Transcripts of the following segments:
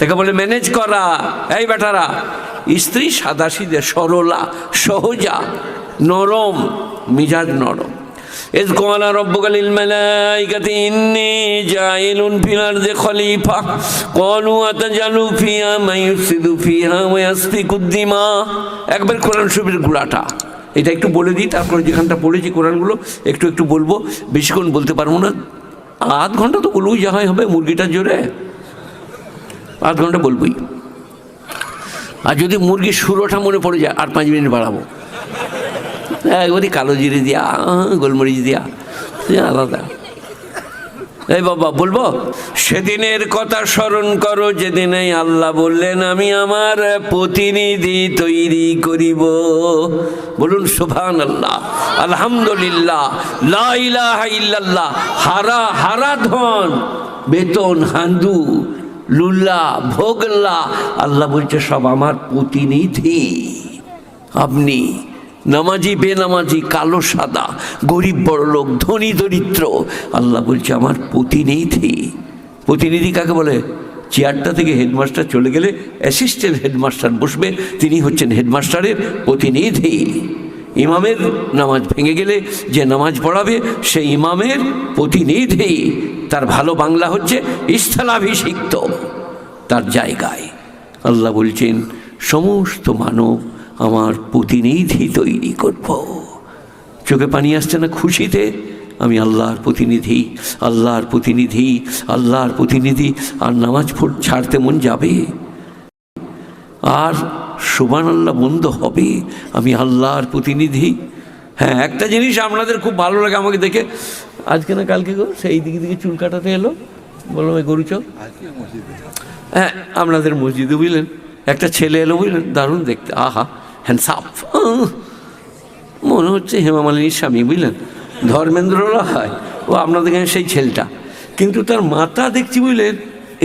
তাকে বলে ম্যানেজ করা এই বেটারা স্ত্রী সাদাসিদে সরলা সহজা নরম মিজাজ নরম إذ قال ربك للملائكة إني جاعل في الأرض خليفة قالوا أتجعل فيها من يفسد فيها ويسفك الدماء একবার কোরআন শরীফের গুড়াটা এটা একটু বলে দিই তারপরে যেখানটা পড়েছি কোরআনগুলো একটু একটু বলবো বেশিক্ষণ বলতে পারবো না আধ ঘন্টা তো বলবই যা হয় হবে মুরগিটার জোরে আধ ঘণ্টা বলবই। আর যদি মুরগির সুরোটা মনে পড়ে যায়, আর পাঁচ মিনিট বাড়াবো। একবারই কালো জিরে দিয়া গোলমরিচ দিয়া সে আলাদা। এই বাবা, বলব? সেদিনের কথা স্মরণ করো, যেদিনে আল্লাহ বললেন, আমি আমার প্রতিনিধি তৈরি করিব। বলুন সুভান আল্লাহ আলহামদুলিল্লাহ হারা হারা ধন, বেতন, হান্দু। লুল্লা, ভোগল্লা, আল্লাহ বলছে, সব আমার প্রতিনিধি। আপনি নামাজি, বেনামাজি, কালো, সাদা, গরিব, বড় লোক, ধনী, দরিদ্র, আল্লাহ বলছে, আমার প্রতিনিধি। প্রতিনিধি কাকে বলে? চেয়ারটা থেকে হেডমাস্টার চলে গেলে অ্যাসিস্ট্যান্ট হেডমাস্টার বসবে, তিনি হচ্ছেন হেডমাস্টারের প্রতিনিধি। ইমামের নামাজ ভেঙে গেলে যে নামাজ পড়াবে সে ইমামের প্রতিনিধি। তার ভালো বাংলা হচ্ছে স্থলাভিষিক্ত, তার জায়গায়। আল্লাহ বলছেন, সমস্ত মানব আমার প্রতিনিধি তৈরি করব। চোখে পানি আসছে না খুশিতে? আমি আল্লাহর প্রতিনিধি আল্লাহর প্রতিনিধি আল্লাহর প্রতিনিধি, আর নামাজ ছাড়তে মন যাবে? আর সুবান আল্লাহ বন্ধ হবে? আমি আল্লাহর প্রতিনিধি? হ্যাঁ একটা জিনিস আপনাদের খুব ভালো লাগে আমাকে দেখে। আজকে না কালকে গো? সেই দিকে দিকে চুল কাটাতে এলো। বললাম এই গরু চোখ হ্যাঁ আপনাদের মসজিদে বুঝলেন? একটা ছেলে এলো বুঝলেন? দারুণ দেখতে। আহা হ্যান্ডসাপ মনে হচ্ছে হেমা মালিনীর স্বামী বুঝলেন? ধর্মেন্দ্র হয় ও আপনাদের সেই ছেলেটা। কিন্তু তার মাথা দেখছি বুঝলেন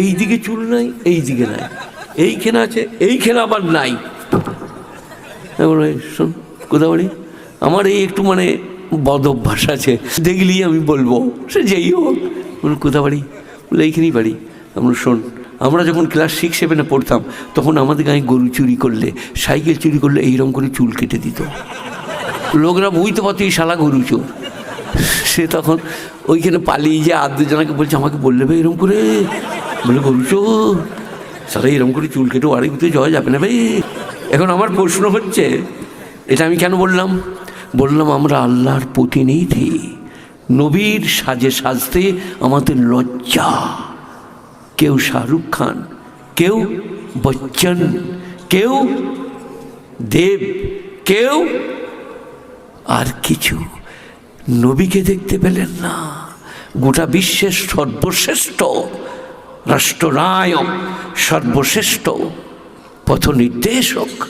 এই দিকে চুল নাই এই দিকে নাই। এইখানে আছে এইখানে আবার নাই। শোন কোথা বাড়ি আমার এই একটু মানে বদ অভ্যাস আছে। দেখলেই আমি বলব, সে যেই হোক। বলুন, কোথা বাড়ি? বলে এইখানেই বাড়ি। আমরা শোন, আমরা যখন ক্লাস সিক্স সেভেনে পড়তাম, তখন আমাদের গায়ে গরু চুরি করলে, সাইকেল চুরি করলে এইরকম করে চুল কেটে দিত। লোকরা বুঝতে পারতো এই শালা গরু চোর। সে তখন ওইখানে পালিয়ে যে আর দুজনাকে বলছে, আমাকে বললে ভাই এরকম করে? বলে গরু চোর? সারা এরকম করে চুল কেটে আড়াই ভিতরে যাওয়া যাবে না ভাই? এখন আমার প্রশ্ন হচ্ছে, এটা আমি কেন বললাম? বললাম, আমরা আল্লাহর প্রতিনিধি। নবীর সাজে সাজতে আমাদের লজ্জা। কেউ শাহরুখ খান, কেউ বচ্চন, কেউ দেব, কেউ আর কিছু। নবীকে দেখতে পেলেন না। গোটা বিশ্বের সর্বশ্রেষ্ঠ রাষ্ট্রনায়ক, সর্বশ্রেষ্ঠ পথ নির্দেশক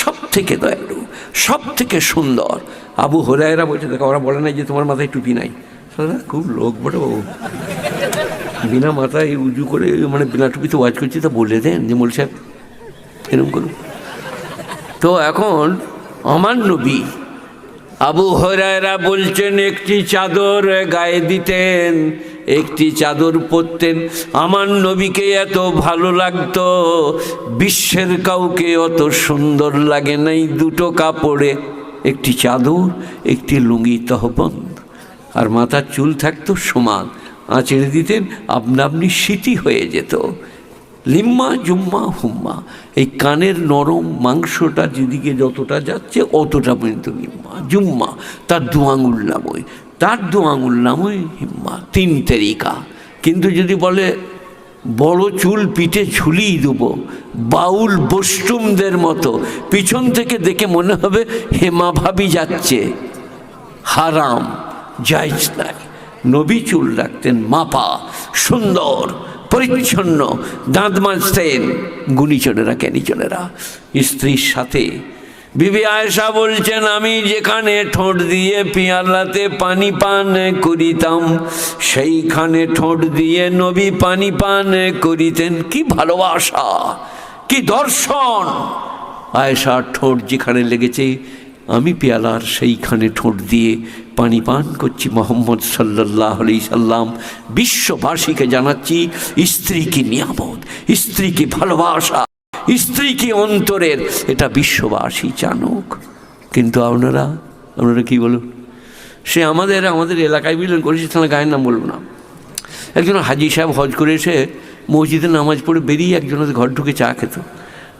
সব থেকে দয়ালু সব থেকে সুন্দর। আবু হরায়রা বলছে, দেখো, ওরা বলে নাই যে তোমার মাথায় টুপি নাই। খুব লোক বাবু বিনা মাথায় উঁচু করে মানে বিনা টুপিতে ওয়াজ করছি, তা বলে দেন যে মোল সাহেব। এরকম করুন। তো এখন আমার নবী আবু হরায়রা বলছেন, একটি চাদর গায়ে দিতেন। একটি চাদর পরতেন। আমার নবীকে এত ভালো লাগতো। বিশ্বের কাউকে অত সুন্দর লাগে নাই। দুটো কাপড়ে একটি চাদর, একটি লুঙ্গি তহবন্দ আর মাথার চুল থাকতো সমান। আঁচড়ে দিতেন, আপনা আপনি স্মৃতি হয়ে যেত। লিম্মা জুম্মা হুম্মা। এই কানের নরম মাংসটা যেদিকে যতটা যাচ্ছে, অতটা পর্যন্ত লিম্মা জুম্মা। তার দু আঙুল নামই। তার দু আঙুল নামই হিম্মা, তিন তেরিকা। কিন্তু যদি বলে, বড় চুল পিঠে ঝুলিয়ে দেবো, বাউল বস্টুমদের মতো, পিছন থেকে দেখে মনে হবে হেমা ভাবি যাচ্ছে। হারাম, জায়জ নাই। নবী চুল রাখতেন মাপা, সুন্দর, পরিচ্ছন্ন, দাঁত মাজতেন। গুণীজনেরা জ্ঞানীজনেরা স্ত্রীর সাথে বিবি আয়েশা বলছেন, আমি যেখানে ঠোঁট দিয়ে পিয়ালাতে পানি পান করিতাম, সেইখানে ঠোঁট দিয়ে নবী পানি পান করিতেন। কি ভালোবাসা, কি দর্শন। আয়েশার ঠোঁট যেখানে লেগেছে, আমি পেয়ালার সেইখানে ঠোঁট দিয়ে পানি পান করছি। মোহাম্মদ সাল্লাহ আলি সাল্লাম বিশ্ববাসীকে জানাচ্ছি স্ত্রী কি নিয়ামত স্ত্রী কি ভালোবাসা। স্ত্রী কি অন্তরের, এটা বিশ্ববাসী জানুক কিন্তু আপনারা আপনারা কি বলুন? সে আমাদের আমাদের এলাকায় বিলেন করেছে, তাহলে গায়ের নাম বলব না। একজন হাজি সাহেব হজ করে এসে মসজিদে নামাজ পড়ে বেরিয়ে একজনের ঘর ঢুকে চা খেত।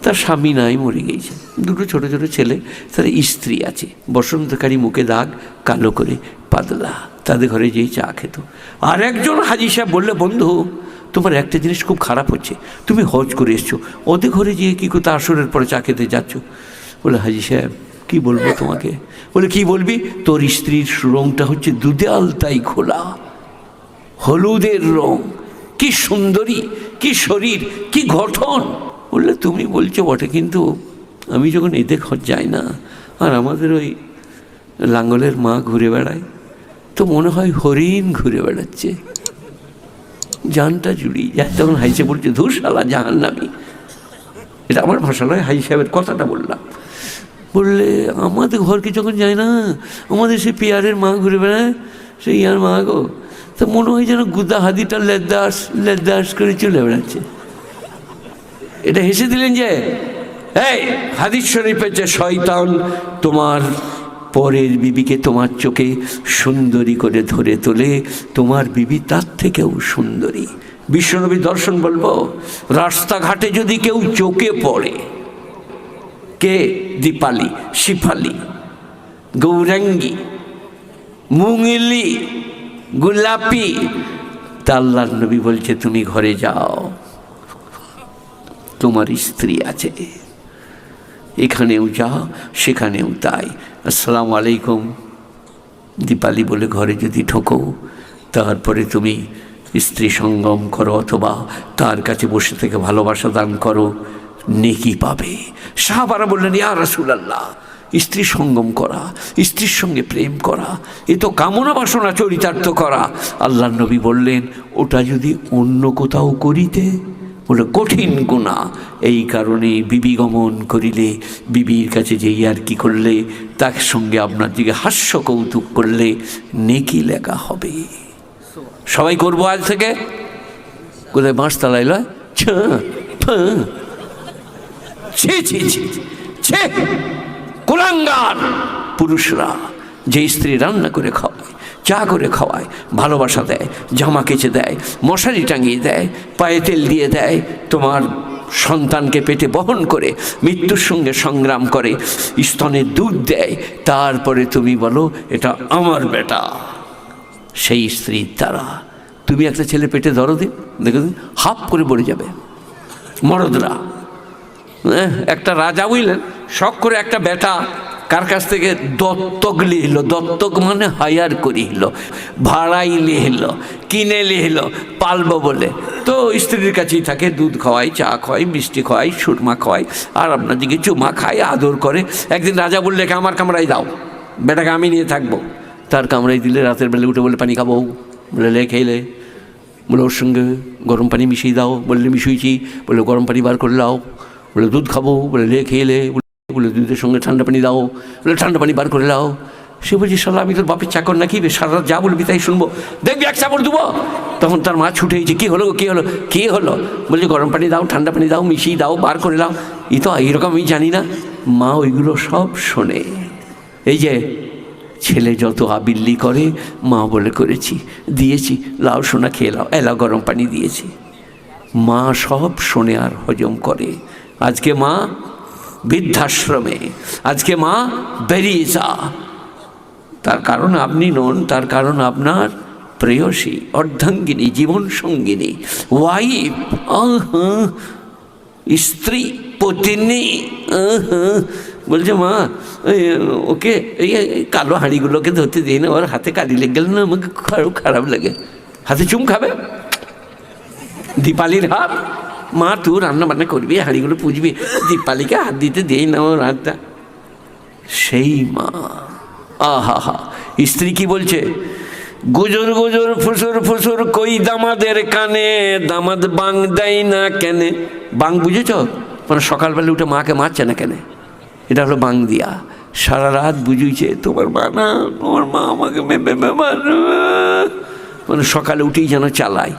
তার স্বামী নাই, মরে গিয়েছে। দুটো ছোট ছোট ছেলে, তার স্ত্রী আছে। বসন্তকারী মুখে দাগ, কালো করে, পাতলা। তাদের ঘরে যেই চা খেত। আর একজন হাজি সাহেব বললে, বন্ধু তোমার একটা জিনিস খুব খারাপ হচ্ছে। তুমি হজ করে এসছো। ওদের ঘরে গিয়ে কী করতে, আসরের পরে চা খেতে যাচ্ছ? বলে, হাজি সাহেব, কি বলব তোমাকে? বলে, কি বলবি? তোর স্ত্রীর রংটা হচ্ছে দুধে আলতাই খোলা। হলুদের রং। কি সুন্দরী, কি শরীর, কি গঠন। বললে, তুমি বলছো বটে, কিন্তু আমি যখন এতে ঘর যাই না, আর আমাদের ওই লাঙ্গলের মা ঘুরে বেড়ায়, তো মনে হয় হরিণ ঘুরে বেড়াচ্ছে। জানটা জুড়ি যায় তখন হাইসে বলছে ধূসালা জাহান নামি এটা আমার ভাষা নয়, হাই সাহেবের কথাটা বললাম। বললে, আমাদের ঘরকে যখন যায় না? আমাদের সে পেয়ারের মা ঘুরে বেড়ায়? সেই ইয়ার মা গো? তো মনে হয় যেন গুদা হাদিটা লেদাস লেদাস করে চলে বেড়াচ্ছে। এটা হেসে দিলেন যে, এই হাদিস শরীফের যে শয়তান তোমার পরের বিবিকে তোমার চোখে সুন্দরী করে ধরে তোলে। তোমার বিবি তার থেকেও সুন্দরী। বিশ্বনবী দর্শন বলব, রাস্তাঘাটে যদি কেউ চোখে পড়ে, কে? দীপালি, শিফালি, গৌরাঙ্গী, মুঙ্গিলি, গোলাপি, তা আল্লাহর নবী বলছে, তুমি ঘরে যাও। তোমার স্ত্রী আছে। এখানেও যা সেখানেও তাই। আসসালামু আলাইকুম। দীপালি বলে ঘরে যদি ঢোকো, তারপরে তুমি স্ত্রী সঙ্গম করো অথবা তার কাছে বসে থেকে ভালোবাসা দান করো, নেকি পাবে। সাহাবারা বললেন, ইয়া রাসূলুল্লাহ, স্ত্রী সঙ্গম করা, স্ত্রীর সঙ্গে প্রেম করা, এ তো কামনা বাসনা চরিতার্থ করা। আল্লাহ নবী বললেন, ওটা যদি অন্য কোথাও করিতে বলে, কঠিন গুণা। এই কারণে বিবি গমন করিলে, বিবির কাছে যেই আর কি করলে, তার সঙ্গে আপনার দিকে হাস্য কৌতুক করলে নেকি লেখা হবে। সবাই করব আজ থেকে? কোথায় বাঁশ তালাই লয়? কুলাঙ্গার, পুরুষরা যে স্ত্রী রান্না করে খাওয়ায় চা করে খাওয়ায় ভালোবাসা দেয় জামা কেচে দেয় মশারি টাঙিয়ে দেয় পায়ে তেল দিয়ে দেয় তোমার সন্তানকে পেটে বহন করে মৃত্যুর সঙ্গে সংগ্রাম করে স্তনে দুধ দেয় তারপরে তুমি বলো এটা আমার বেটা। সেই স্ত্রীর দ্বারা তুমি একটা ছেলে পেটে ধরো দিন দেখো হাফ করে পড়ে যাবে। মরদরা হ্যাঁ, একটা রাজা বুঝলেন শখ করে একটা বেটা কার কাছ থেকে? দত্তক লিহল, দত্তক মানে হায়ার করিল ভাড়াই লিহল, কিনে লিহল, পালব বলে। তো স্ত্রীর কাছেই থাকে, দুধ খাওয়াই চা খাওয়াই মিষ্টি খাওয়াই সুরমা খাওয়াই আর আপনার দিকে চুমা খায়, আদর করে। একদিন রাজা বললে, "একে আমার কামড়াই দাও, বেটাকে আমি নিয়ে থাকব। তার কামড়াই দিলে রাতের বেলা উঠে বলে পানি খাব? বলে, লে খেলে বলে, ওর সঙ্গে গরম পানি মিশিয়ে দাও। বললে মিশিয়েছি বলে, গরম পানি বার করে দাও বলে, দুধ খাব? বলে, লে, খেয়ে লে। বলে, দুধের সঙ্গে ঠান্ডা পানি দাও। বলে, ঠান্ডা পানি বার করে দাও। সে বলছে সালা আমি তোর বাপের চাকর নাকি? সারা যা বলবি তাই শুনব। দেখবি এক চাপড় দেবো তখন তার মা ছুটে এসেছে কী হলো কী হলো কী হলো? বলছে, গরম পানি দাও, ঠান্ডা পানি দাও, মিশিয়ে দাও, বার করে দাও। ই তো এইরকম, আমি জানি না। মা ওইগুলো সব শোনে। এই যে ছেলে যত আবিল্লি করে, মা বলে, করেছি, দিয়েছি, লাউ সোনা খেয়ে লাও এলা গরম পানি দিয়েছি। মা সব শোনে আর হজম করে। আজকে মা বৃদ্ধাশ্রমে। আজকে মা বেরিয়ে যা। তার কারণ আপনি নন, তার কারণ আপনার প্রেয়সী, অর্ধাঙ্গিনী, জীবন সঙ্গিনী ওয়াইফ স্ত্রী, পত্নী বলছে, মা ওকে, এই কালো হাঁড়িগুলোকে ধরতে দিই না, ওর হাতে কালি লেগে গেল না, আমাকে খারাপ লাগে। হাতে চুম খাবে? দীপালির হাত? মা, তুই রান্না বান্না করবি, হাঁড়িগুলো পুজবি, দীপালিকে হাত দিতে দিই না ওর হাতটা সেই মা। আহা হা স্ত্রী কি বলছে? গুজর গুজর, ফুসুর ফুসুর, কই দামাদের কানে? দামাদ বাং দেয় না কেনে? বাং বুঝেছ? মানে সকালবেলা উঠে মাকে মারছে না কেনে? এটা হলো বাং দিয়া। সারা রাত বুঝুইছে তোমার মা না, তোমার মা আমাকে মানে সকালে উঠেই যেন চালায়।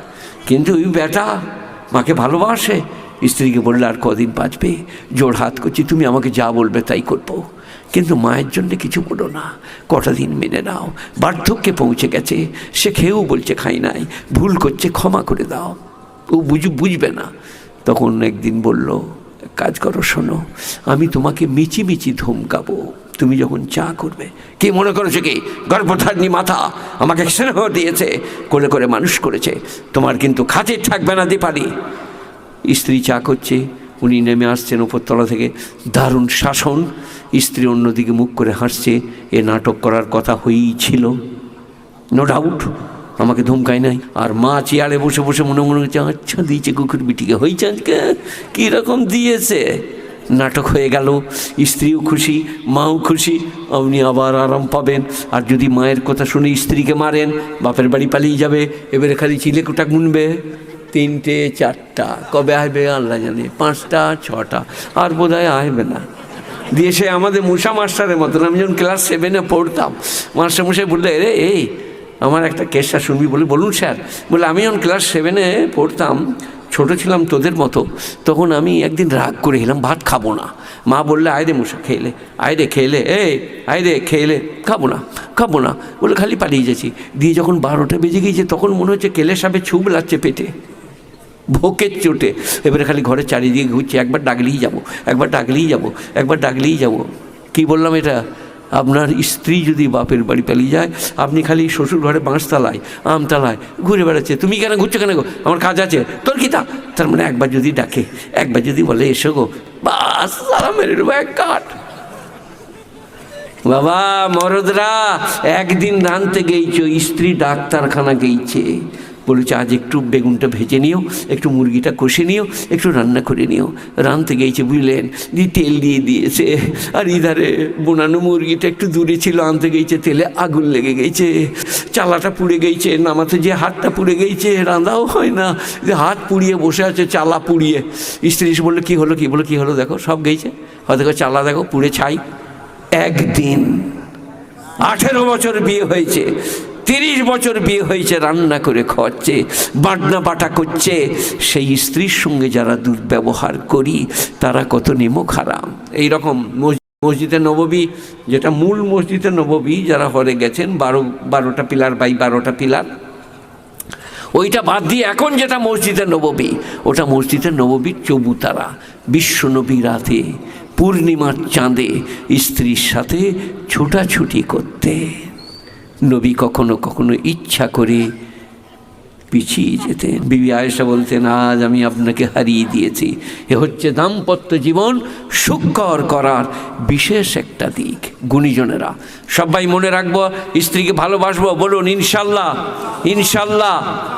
কিন্তু ওই বেটা মাকে ভালোবাসে। স্ত্রীকে বললে, আর কদিন বাঁচবে? জোর হাত করছি, তুমি আমাকে যা বলবে তাই করব। কিন্তু মায়ের জন্য কিছু বলো না, কটা দিন মেনে নাও। বার্ধক্যে পৌঁছে গেছে, সে খেয়েও বলছে খাই নাই, ভুল করছে, ক্ষমা করে দাও। ও বুঝ, বুঝবে না। তখন একদিন বলল কাজ করো, শোনো, আমি তোমাকে মিচি মিচি ধমকাবো তুমি যখন চা করবে, কি মনে করেছ কি? গর্ভধারণী মাথা আমাকে স্নেহ দিয়েছে, কোলে করে মানুষ করেছে, তোমার কিন্তু খাতির থাকবে না দীপালি। স্ত্রী চা করছে, উনি নেমে আসছেন উপরতলা থেকে, দারুণ শাসন, স্ত্রী অন্যদিকে মুখ করে হাসছে, এ নাটক করার কথা হয়েই ছিল। নো ডাউট আমাকে ধমকায় নাই। আর মা চেয়ারে বসে বসে মনে মনে হচ্ছে আচ্ছা দিয়েছে কুকুর বিটিকে হয়েছে আজকে? কীরকম দিয়েছে? নাটক হয়ে গেল। স্ত্রীও খুশি, মাও খুশি আপনি আবার আরাম পাবেন। আর যদি মায়ের কথা শুনে স্ত্রীকে মারেন, বাপের বাড়ি পালিয়ে যাবে। এবারে খালি চিলে কোটা গুনবে। তিনটে, চারটা, কবে আসবে আল্লাহ জানে। পাঁচটা, ছটা, আর বোধ হয় আসবে না। দিয়ে সে আমাদের মূষা মাস্টারের মতন, আমি যখন ক্লাস সেভেনে পড়তাম, মাস্টার মশাই বললে রে এই, আমার একটা কেসটা শুনবি বলে, বলুন স্যার বলে, আমি যখন ক্লাস সেভেনে পড়তাম ছোট ছিলাম তোদের মতো, তখন আমি একদিন রাগ করে এলাম, ভাত খাব না। মা বললে, আয় রে মশা খেলে আয় রে খেলে এই, আয় রে খেলে খাব না খাব না। বলে খালি পালিয়ে যাচ্ছি। দিয়ে যখন বারোটা বেজে গিয়েছে, তখন মনে হচ্ছে কেলে সাপে ছুব লাগছে পেটে, ভোকের চোটে। এবারে খালি ঘরে চারিদিকে ঘুরছি, একবার ডাকলেই যাব, একবার ডাকলেই যাব, একবার ডাকলেই যাব। কি বললাম এটা? আপনার স্ত্রী যদি বাপের বাড়ি পালিয়ে যায়, আপনি খালি শ্বশুর ঘরে বাঁশতলায় আমতলায় ঘুরে বেড়াচ্ছে। তুমি কেন ঘুরছো কেন গো? আমার কাজ আছে। তোর কি তা? তার মানে একবার যদি ডাকে, একবার যদি বলে, এসো গো, বাস মেরে দেবো এক কাঠ বাবা, মরদরা, একদিন রানতে গেইছো, স্ত্রী ডাক্তারখানা গেইছে। বলেছে, আজ একটু বেগুনটা ভেজে নিও, একটু মুরগিটা কষে নিও, একটু রান্না করে নিও। রানতে গেইছে বুঝলেন? দিয়ে তেল দিয়ে দিয়েছে। আর ইধারে বোনানো মুরগিটা একটু দূরে ছিল, আনতে গেইছে তেলে আগুন লেগে গেছে। চালাটা পুড়ে গেছে, নামাতে যে হাতটা পুড়ে গেছে রান্দাও হয় না। যে হাত পুড়িয়ে বসে আছে, চালা পুড়িয়ে। স্ত্রী বলল, কী হলো, কী বলো, কী হলো, দেখো, সব গেছে? হয়তো চালা দেখো, পুড়ে ছাই। একদিন আঠেরো বছর বিয়ে হয়েছে, তিরিশ বছর বিয়ে হয়েছে, রান্না করে খাওয়াচ্ছে, বাটনা বাটা করছে। সেই স্ত্রীর সঙ্গে যারা দুর্ব্যবহার করি, তারা কত নেমো খারাপ এইরকম মসজিদে নববী, যেটা মূল মসজিদে নববী, যারা হরে গেছেন, বারো, বারোটা পিলার বাই বারোটা পিলার। ওইটা বাদ দিয়ে এখন যেটা মসজিদে নববী, ওটা মসজিদে নববীর চবুতারা, বিশ্বনবী রাতে পূর্ণিমার চাঁদে স্ত্রীর সাথে ছোটাছুটি করতে। নবী কখনো কখনো ইচ্ছা করে পিছিয়ে যেতেন। বিবি আয়েশা বলতেন, আজ আমি আপনাকে হারিয়ে দিয়েছি। এ হচ্ছে দাম্পত্য জীবন সুখকর করার বিশেষ একটা দিক। গুণীজনেরা, সবাই মনে রাখব, স্ত্রীকে ভালোবাসবো, বলুন, ইনশাল্লাহ ইনশাল্লাহ।